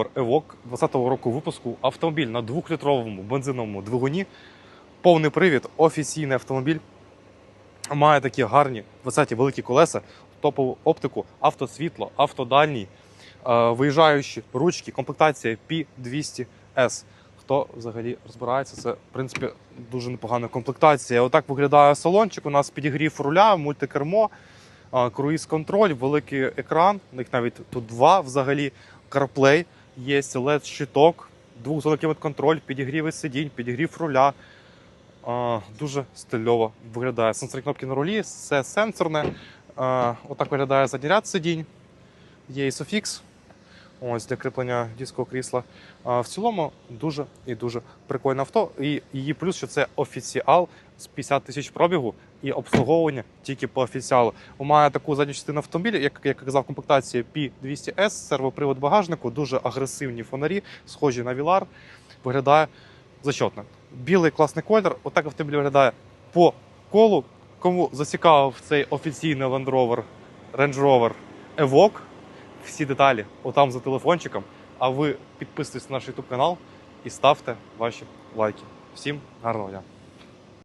Evoque 20-го року випуску. Автомобіль на 2-літровому бензиновому двигуні. Повний привід, офіційний автомобіль. Має такі гарні 20 великі колеса, топову оптику, автосвітло, автодальній, е, виїжджаючі ручки, комплектація P200S. Хто взагалі розбирається, це в принципі дуже непогана комплектація. Отак виглядає салончик. У нас підігрів руля, мультикермо, е, круїз-контроль, великий екран. У них навіть тут два взагалі. CarPlay, є led щиток, двохзонний клімат-контроль, підігріви сидінь, підігрів руля. А, дуже стильово виглядає. Сенсорні кнопки на рулі, все сенсорне. А, отак виглядає задній ряд сидінь. Є ISOFIX, ось для кріплення дискового крісла. В цілому дуже і дуже прикольне авто. І її плюс, що це офіціал з 50 тисяч пробігу і обслуговування тільки по офіціалу. У має таку задню частину автомобіля, як я казав, комплектація P200S, сервопривод багажнику, дуже агресивні фонарі, схожі на Вілар. Виглядає зачетно. Білий класний колір. Отак автомобіль виглядає по колу. Кому зацікавив цей офіційний Land Rover, Range Rover Evoque, всі деталі отам за телефончиком. А ви підписуйтесь на наш YouTube канал і ставте ваші лайки. Всім гарного дня!